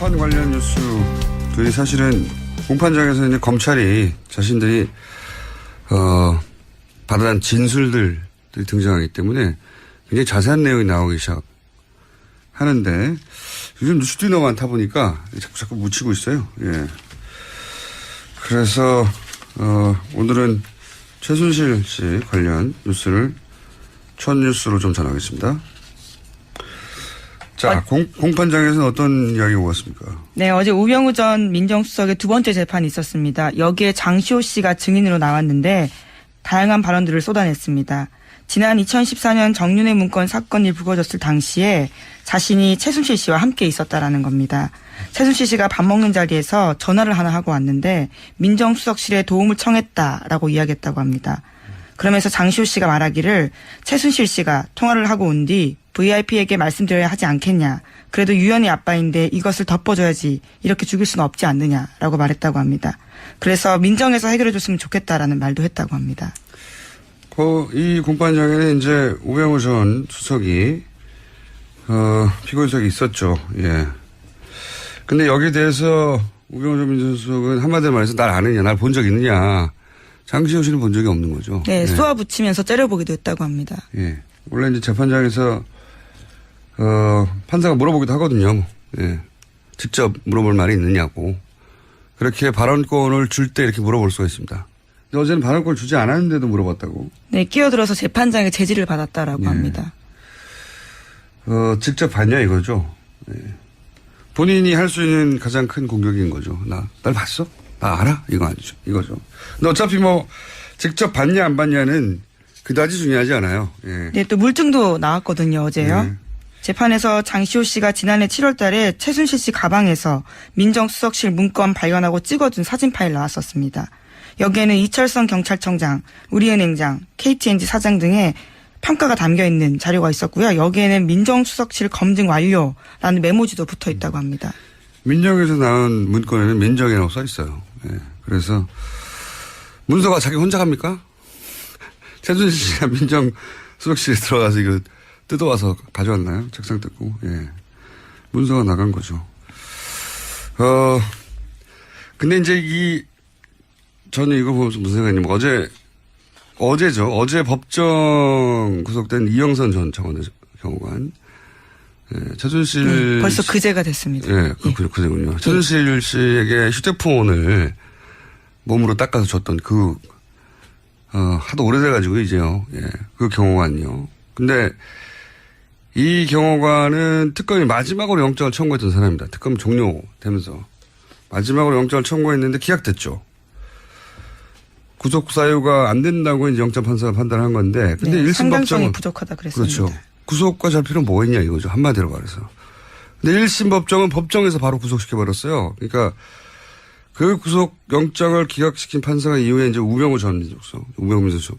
재판 관련 뉴스들이 사실은 공판장에서 이제 검찰이 자신들이 어 받아낸 진술들이 등장하기 때문에 굉장히 자세한 내용이 나오기 시작하는데 요즘 뉴스들이 너무 많다 보니까 자꾸 자꾸 묻히고 있어요. 예. 그래서 어 오늘은 최순실 씨 관련 뉴스를 첫 뉴스로 좀 전하겠습니다. 자, 공, 공판장에서는 어떤 이야기가 오갔습니까? 네, 어제 우병우 전 민정수석의 두 번째 재판이 있었습니다. 여기에 장시호 씨가 증인으로 나왔는데 다양한 발언들을 쏟아냈습니다. 지난 2014년 정윤회 문건 사건이 불거졌을 당시에 자신이 최순실 씨와 함께 있었다라는 겁니다. 최순실 씨가 밥 먹는 자리에서 전화를 하나 하고 왔는데 민정수석실에 도움을 청했다라고 이야기했다고 합니다. 그러면서 장시호 씨가 말하기를 최순실 씨가 통화를 하고 온 뒤 VIP에게 말씀드려야 하지 않겠냐. 그래도 유연이 아빠인데 이것을 덮어줘야지. 이렇게 죽일 수는 없지 않느냐라고 말했다고 합니다. 그래서 민정에서 해결해줬으면 좋겠다라는 말도 했다고 합니다. 그, 이 공판장에는 이제 우병우 전 수석이, 어, 피고인석이 있었죠. 예. 근데 여기에 대해서 우병우 전 민정수석은 한마디로 말해서 날 아느냐, 날 본 적 있느냐. 장시호 씨는 본 적이 없는 거죠. 네, 예. 쏘아 붙이면서 째려보기도 했다고 합니다. 예. 원래 이제 재판장에서, 어, 판사가 물어보기도 하거든요. 예. 직접 물어볼 말이 있느냐고. 그렇게 발언권을 줄 때 이렇게 물어볼 수가 있습니다. 근데 어제는 발언권을 주지 않았는데도 물어봤다고. 네, 끼어들어서 재판장의 제지를 받았다라고 예. 합니다. 어, 직접 봤냐 이거죠. 예. 본인이 할 수 있는 가장 큰 공격인 거죠. 나, 날 봤어? 나 알아? 이거 아니죠. 이거죠. 근데 어차피 뭐, 직접 봤냐 안 봤냐는 그다지 중요하지 않아요. 예. 네, 또 물증도 나왔거든요, 어제요. 네. 재판에서 장시호 씨가 지난해 7월 달에 최순실 씨 가방에서 민정수석실 문건 발견하고 찍어둔 사진 파일 나왔었습니다. 여기에는 이철성 경찰청장, 우리은행장, KTNG 사장 등의 평가가 담겨 있는 자료가 있었고요. 여기에는 민정수석실 검증 완료라는 메모지도 붙어 있다고 합니다. 민정에서 나온 문건에는 민정이라고 써 있어요. 예. 그래서 문서가 자기 혼자 갑니까? 최순실 씨가 민정 수석실에 들어가서 이거 뜯어와서 가져왔나요? 책상 뜯고. 예. 문서가 나간 거죠. 어, 근데 이제 이, 저는 이거 보면서 무슨 생각이냐면 어제, 어제죠. 어제 법정 구속된 이영선 전 청와대 경호관. 예, 최순실. 네, 벌써 그제가 됐습니다. 예, 그, 그, 그군요. 최순실 씨에게 휴대폰을 몸으로 닦아서 줬던 그, 어, 하도 오래돼가지고 이제요. 예, 그 경호관이요. 근데 이 경호관은 특검이 마지막으로 영장을 청구했던 사람입니다. 특검 종료되면서. 마지막으로 영장을 청구했는데 기각됐죠. 구속 사유가 안 된다고 이제 영장 판사가 판단한 건데, 근데 네, 일 1심 상당성이 법정은 부족하다 그랬습니다. 그렇죠. 구속과 잘 필요는 뭐 있냐 이거죠. 한마디로 말해서. 근데 1심 법정은 법정에서 바로 구속시켜버렸어요. 그러니까 그 구속 영장을 기각시킨 판사가 이후에 이제 우병우 전 민족석, 우병우 민족석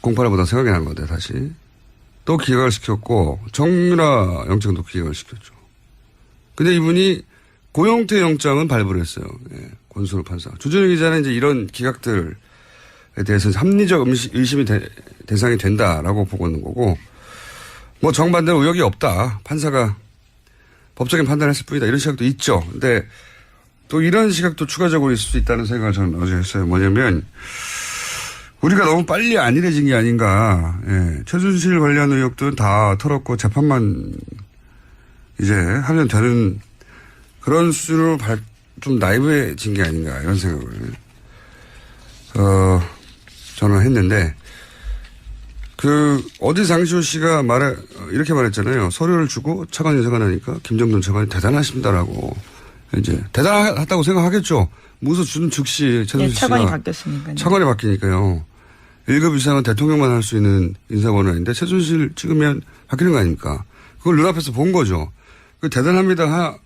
공판을 보다 생각이 난 건데 다시 또 기각을 시켰고 정유라 영장도 기각을 시켰죠. 근데 이분이 고영태 영장은 발부를 했어요. 예, 권순우 판사. 주준희 기자는 이제 이런 기각들에 대해서 합리적 의심- 의심이 대, 대상이 된다라고 보고 있는 거고, 뭐 정반대로 의혹이 없다. 판사가 법적인 판단을 했을 뿐이다. 이런 시각도 있죠. 근데 또 이런 시각도 추가적으로 있을 수 있다는 생각을 저는 어제 했어요. 뭐냐면, 우리가 너무 빨리 안일해진 게 아닌가. 예. 최순실 관련 의혹들은 다 털었고 재판만 이제 하면 되는 그런 수준으로 발, 좀 나이브해진 게 아닌가 이런 생각을 어 저는 했는데 그 어디 장시호 씨가 말해 이렇게 말했잖아요. 서류를 주고 차관이 생각나니까 김정돈 차관이 대단하십니다라고 이제 대단하다고 생각하겠죠. 무서 주는 즉시 네, 최순실 차관이 씨가 바뀌었으니까요. 차관이 바뀌니까요. 1급 이상은 대통령만 할 수 있는 인사권한인데 최순실 찍으면 바뀌는 거 아닙니까? 그걸 눈앞에서 본 거죠. 그 대단합니다 하,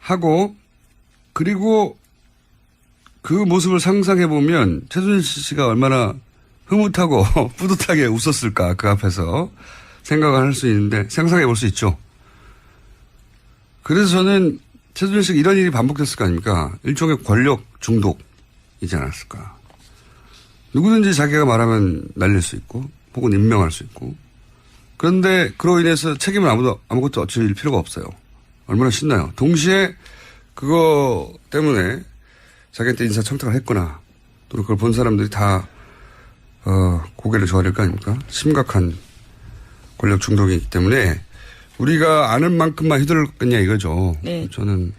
하고 그리고 그 모습을 상상해 보면 최순실 씨가 얼마나 흐뭇하고 뿌듯하게 웃었을까 그 앞에서 생각을 할 수 있는데 상상해 볼 수 있죠. 그래서 저는 최순실 씨가 이런 일이 반복됐을 거 아닙니까? 일종의 권력 중독이지 않았을까. 누구든지 자기가 말하면 날릴 수 있고, 혹은 임명할 수 있고. 그런데 그로 인해서 책임을 아무도, 아무것도 어질 필요가 없어요. 얼마나 신나요. 동시에 그거 때문에 자기한테 인사 청탁을 했거나 또는 그걸 본 사람들이 다 어, 고개를 조아릴 거 아닙니까? 심각한 권력 중독이기 때문에 우리가 아는 만큼만 휘둘렀겠냐 이거죠. 네. 저는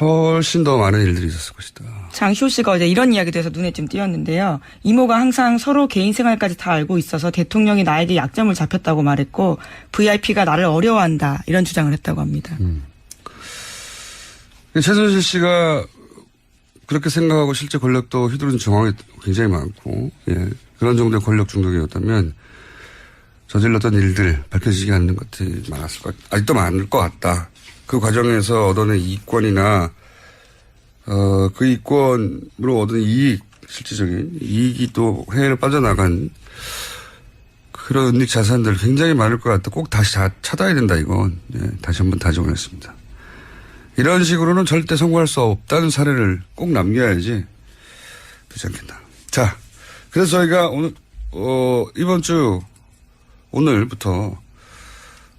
훨씬 더 많은 일들이 있었을 것이다. 장시호 씨가 어제 이런 이야기도 해서 눈에 좀 띄었는데요. 이모가 항상 서로 개인 생활까지 다 알고 있어서 대통령이 나에게 약점을 잡혔다고 말했고 VIP가 나를 어려워한다 이런 주장을 했다고 합니다. 최순실 씨가 그렇게 생각하고 실제 권력도 휘두른 정황이 굉장히 많고, 예. 그런 정도의 권력 중독이었다면 저질렀던 일들 밝혀지지 않는 것들이 많았을 것, 아직도 많을 것 같다. 그 과정에서 얻어낸 이권이나, 어, 그 이권으로 얻은 이익, 실질적인 이익이 또 해외로 빠져나간 그런 은닉 자산들 굉장히 많을 것 같다. 꼭 다시 다 찾아야 된다, 이건. 예, 다시 한번 다정했습니다. 이런 식으로는 절대 성공할 수 없다는 사례를 꼭 남겨야지 되지 않겠나. 자, 그래서 저희가 오늘, 어, 이번 주, 오늘부터,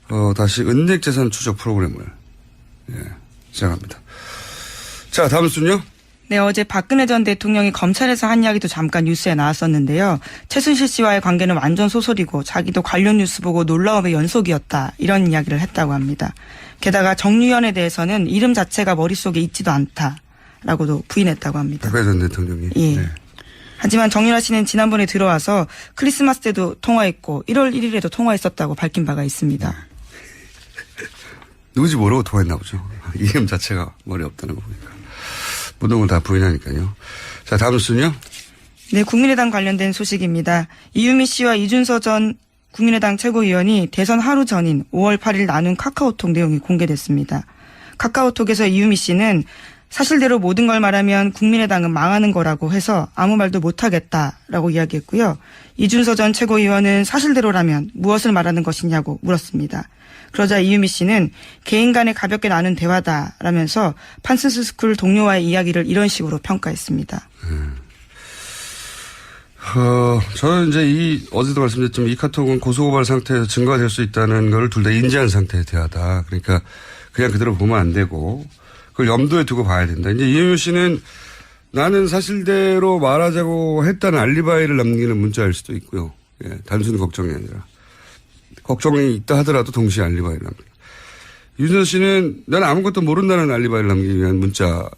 어, 다시 은닉재산 추적 프로그램을, 예, 시작합니다. 자, 다음 순요. 네, 어제 박근혜 전 대통령이 검찰에서 한 이야기도 잠깐 뉴스에 나왔었는데요. 최순실 씨와의 관계는 완전 소설이고 자기도 관련 뉴스 보고 놀라움의 연속이었다. 이런 이야기를 했다고 합니다. 게다가 정유연에 대해서는 이름 자체가 머릿속에 있지도 않다라고도 부인했다고 합니다. 박근혜 전 대통령이. 예. 네. 하지만 정유라 씨는 지난번에 들어와서 크리스마스 때도 통화했고 1월 1일에도 통화했었다고 밝힌 바가 있습니다. 누구지 모르고 통화했나 보죠. 이름 자체가 머리 없다는 거 보니까. 걸 다 부인하니까요. 자, 다음 순요. 네, 국민의당 관련된 소식입니다. 이유미 씨와 이준서 전 국민의당 최고위원이 대선 하루 전인 5월 8일 나눈 카카오톡 내용이 공개됐습니다. 카카오톡에서 이유미 씨는 사실대로 모든 걸 말하면 국민의당은 망하는 거라고 해서 아무 말도 못하겠다라고 이야기했고요. 이준서 전 최고위원은 사실대로라면 무엇을 말하는 것이냐고 물었습니다. 그러자 이유미 씨는 개인 간에 가볍게 나눈 대화다라면서 판슨스 스쿨 동료와의 이야기를 이런 식으로 평가했습니다. 어, 저는 이제 이, 어제도 말씀드렸지만 이 카톡은 고소고발 상태에서 증거가 될 수 있다는 걸 둘 다 인지한 상태의 대화다. 그러니까 그냥 그대로 보면 안 되고 그걸 염두에 두고 봐야 된다. 이제 이현유 씨는 나는 사실대로 말하자고 했다는 알리바이를 남기는 문자일 수도 있고요. 예, 단순 걱정이 아니라. 걱정이 있다 하더라도 동시에 알리바이를 남기는. 윤선 씨는 나는 아무것도 모른다는 알리바이를 남기기 위한 문자.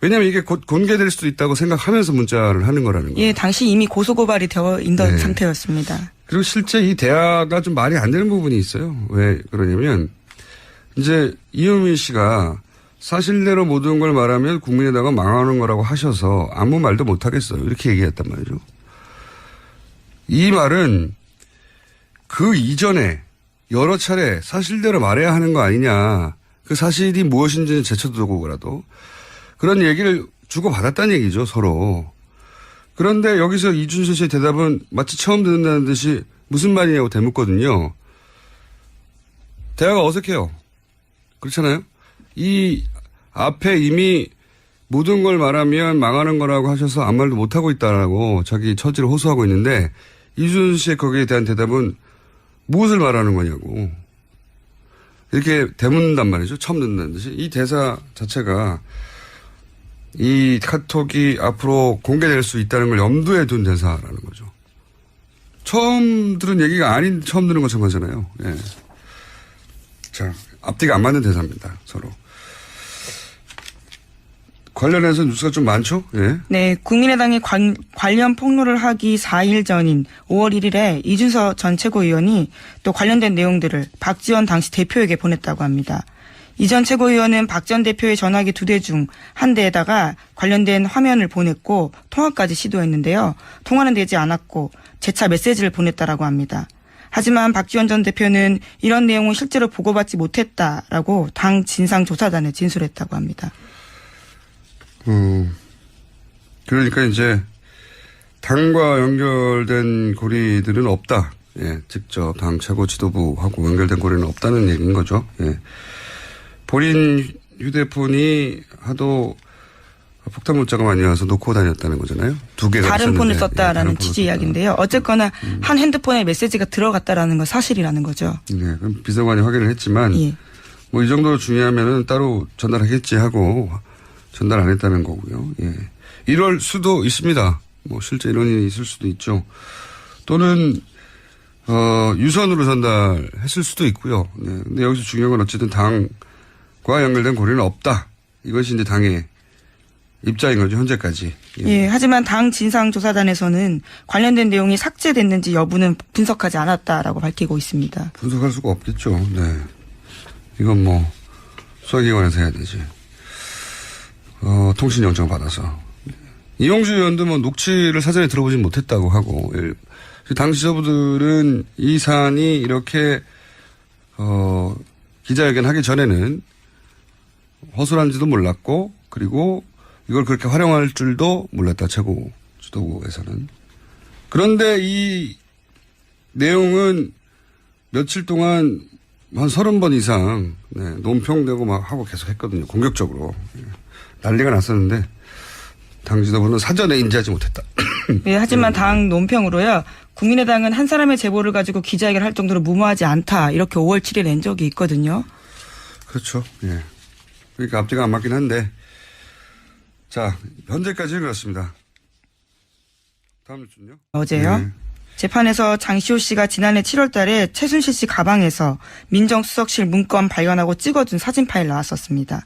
왜냐하면 이게 곧 공개될 수도 있다고 생각하면서 문자를 하는 거라는 거예요. 예, 당시 이미 고소고발이 되어 있던 네. 상태였습니다. 그리고 실제 이 대화가 좀 말이 안 되는 부분이 있어요. 왜 그러냐면 이제 이유미 씨가 사실대로 모든 걸 말하면 국민의당은 망하는 거라고 하셔서 아무 말도 못 하겠어요. 이렇게 얘기했단 말이죠. 이 말은 그 이전에 여러 차례 사실대로 말해야 하는 거 아니냐. 그 사실이 무엇인지는 제쳐두고라도 그런 얘기를 주고받았다는 얘기죠, 서로. 그런데 여기서 이준서 씨의 대답은 마치 처음 듣는다는 듯이 무슨 말이냐고 대묻거든요. 대화가 어색해요. 그렇잖아요? 이 앞에 이미 모든 걸 말하면 망하는 거라고 하셔서 아무 말도 못하고 있다라고 자기 처지를 호소하고 있는데 이준서 씨의 거기에 대한 대답은 무엇을 말하는 거냐고. 이렇게 대묻는단 말이죠. 처음 듣는다는 듯이. 이 대사 자체가 이 카톡이 앞으로 공개될 수 있다는 걸 염두에 둔 대사라는 거죠. 처음 들은 얘기가 아닌 처음 들은 것처럼 하잖아요. 예. 자, 앞뒤가 안 맞는 대사입니다. 서로. 관련해서 뉴스가 좀 많죠? 예. 네, 국민의당이 관, 관련 폭로를 하기 4일 전인 5월 1일에 이준서 전 최고위원이 또 관련된 내용들을 박지원 당시 대표에게 보냈다고 합니다. 이전 최고위원은 박 전 대표의 전화기 두 대 중 한 대에다가 관련된 화면을 보냈고 통화까지 시도했는데요. 통화는 되지 않았고 재차 메시지를 보냈다라고 합니다. 하지만 박지원 전 대표는 이런 내용은 실제로 보고받지 못했다라고 당 진상조사단에 진술했다고 합니다. 음, 그러니까 이제 당과 연결된 고리들은 없다. 예, 직접 당 최고 지도부하고 연결된 고리는 없다는 얘기인 거죠. 예. 본인 휴대폰이 하도 폭탄 문자가 많이 와서 놓고 다녔다는 거잖아요. 두 개가 다른 있었는데. 폰을 예, 썼다라는 다른 폰을 취지. 이야기인데요. 어쨌거나 한 핸드폰에 메시지가 들어갔다라는 건 사실이라는 거죠. 네, 그럼 비서관이 확인을 했지만 예. 뭐이 정도로 중요하면은 따로 전달하겠지 하고 전달 안 했다는 거고요. 예. 이럴 수도 있습니다. 뭐 실제 이런 일이 있을 수도 있죠. 또는 어, 유선으로 전달했을 수도 있고요. 네. 근데 여기서 중요한 건 어쨌든 당과 연결된 고리는 없다. 이것이 이제 당의 입장인 거죠, 현재까지. 예. 예, 하지만 당 진상조사단에서는 관련된 내용이 삭제됐는지 여부는 분석하지 않았다라고 밝히고 있습니다. 분석할 수가 없겠죠. 네. 이건 뭐, 수사기관에서 해야 되지. 어, 통신영장 받아서. 이용주 의원도 뭐 녹취를 사전에 들어보진 못했다고 하고, 예. 당 지도부들은 이 사안이 이렇게, 어, 기자회견 하기 전에는 허술한지도 몰랐고, 그리고 이걸 그렇게 활용할 줄도 몰랐다, 최고 지도부에서는. 그런데 이 내용은 며칠 동안 한 서른 번 이상 네, 논평되고 막 하고 계속 했거든요. 공격적으로. 예. 난리가 났었는데 당 지도부는 사전에 인지하지 못했다. 예, 하지만 당 논평으로요. 국민의당은 한 사람의 제보를 가지고 기자회견 할 정도로 무모하지 않다. 이렇게 5월 7일 낸 적이 있거든요. 그렇죠. 예. 그러니까 앞뒤가 안 맞긴 한데 자 현재까지는 그렇습니다. 다음 뉴스는요? 어제요. 네. 재판에서 장시호 씨가 지난해 7월 달에 최순실 씨 가방에서 민정수석실 문건 발견하고 찍어둔 사진 파일 나왔었습니다.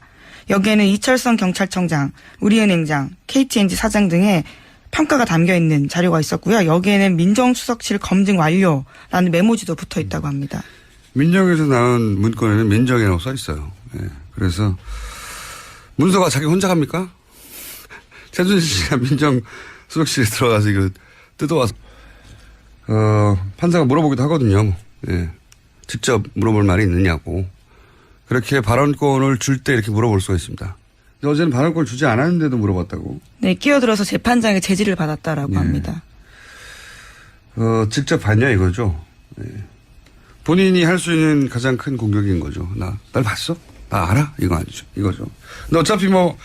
여기에는 이철성 경찰청장, 우리은행장, KTNG 사장 등의 평가가 담겨 있는 자료가 있었고요. 여기에는 민정수석실 검증 완료라는 메모지도 붙어 있다고 합니다. 민정에서 나온 문건에는 민정이라고 써 있어요. 예. 그래서 문서가 자기 혼자 갑니까? 최준실 씨가 민정 수석실에 들어가서 이거 뜯어와서 어, 판사가 물어보기도 하거든요. 예. 직접 물어볼 말이 있느냐고. 그렇게 발언권을 줄 때 이렇게 물어볼 수가 있습니다. 근데 어제는 발언권을 주지 않았는데도 물어봤다고. 네, 끼어들어서 재판장의 제지를 받았다라고 네. 합니다. 어, 직접 봤냐 이거죠. 예. 본인이 할 수 있는 가장 큰 공격인 거죠. 나, 날 봤어? 나 알아? 이거 아니죠. 이거죠. 근데 어차피 뭐,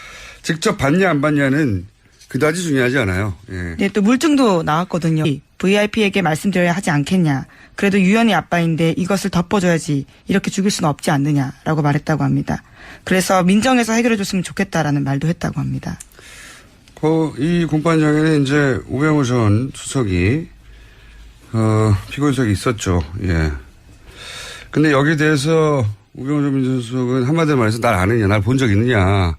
직접 봤냐 안 봤냐는 그다지 중요하지 않아요. 예. 네, 또 물증도 나왔거든요. VIP에게 말씀드려야 하지 않겠냐. 그래도 유연이 아빠인데 이것을 덮어줘야지. 이렇게 죽일 수는 없지 않느냐라고 말했다고 합니다. 그래서 민정에서 해결해줬으면 좋겠다라는 말도 했다고 합니다. 그, 이 공판장에는 이제 우병우 전 수석이, 어, 피고인석이 있었죠. 예. 근데 여기에 대해서 우병우 전 민정수석은 한마디로 말해서 날 아느냐, 날 본 적 있느냐.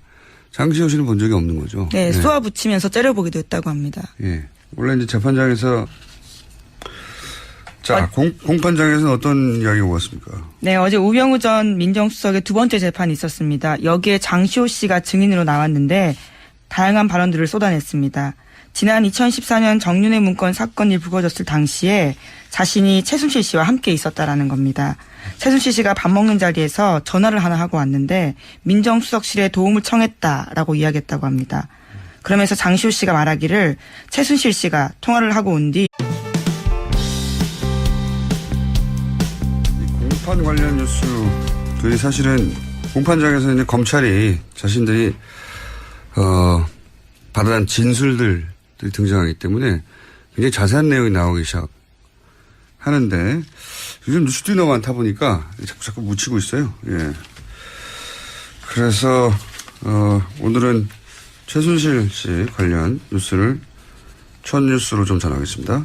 장시호 씨는 본 적이 없는 거죠. 네, 예. 쏘아 붙이면서 째려보기도 했다고 합니다. 예. 원래 이제 재판장에서 자, 공, 공판장에서는 어떤 이야기가 오갔습니까? 네, 어제 우병우 전 민정수석의 두 번째 재판이 있었습니다. 여기에 장시호 씨가 증인으로 나왔는데 다양한 발언들을 쏟아냈습니다. 지난 2014년 정윤회 문건 사건이 불거졌을 당시에 자신이 최순실 씨와 함께 있었다라는 겁니다. 최순실 씨가 밥 먹는 자리에서 전화를 하나 하고 왔는데 민정수석실에 도움을 청했다라고 이야기했다고 합니다. 그러면서 장시호 씨가 말하기를 최순실 씨가 통화를 하고 온뒤 이 공판 관련 뉴스들이 사실은 공판장에서 이제 검찰이 자신들이 어 받아낸 진술들이 등장하기 때문에 굉장히 자세한 내용이 나오기 시작하는데 요즘 뉴스들이 너무 많다 보니까 자꾸 자꾸 묻히고 있어요. 예. 그래서 어 오늘은 최순실 씨 관련 뉴스를 첫 뉴스로 좀 전하겠습니다.